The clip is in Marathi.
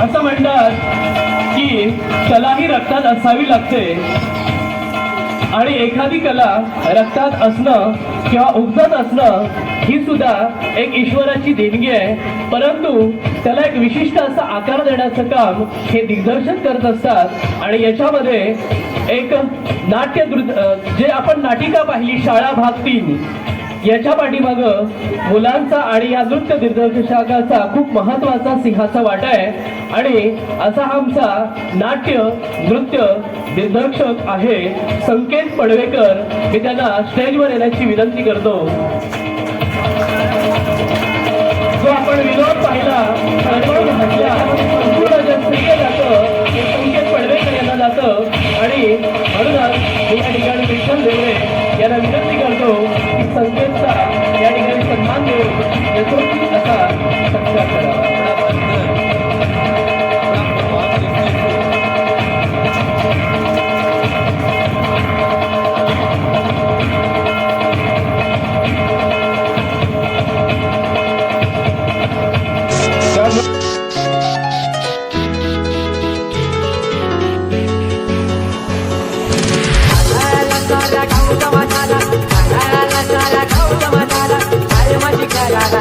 असं म्हणतात की कला ही रक्तात असावी लागते. आणि एखादी कला रक्तात असणं किंवा उगवत असणं ही सुद्धा एक ईश्वराची देणगी आहे. परंतु त्याला एक विशिष्ट असा आकार देण्याचं काम हे दिग्दर्शन करत असतात. आणि याच्यामध्ये एक नाट्य जे आपण नाटिका पाहिली शाळा भाग तीन. याच्या पाठीमाग मुलांचा आणि या नृत्य दिग्दर्शकाचा खूप महत्त्वाचा सिंहाचा वाटा आहे. आणि असा हा आमचा नाट्य नृत्य दिग्दर्शक आहे संकेत पडवेकर. मी त्यांना स्टेजवर येण्याची विनंती करतो. जो आपण विनोद पाहिला संपूर्ण जे जातं संकेत पडवेकर यांना जातं. आणि म्हणूनच या ठिकाणी विठ्ठल देवरे la, la.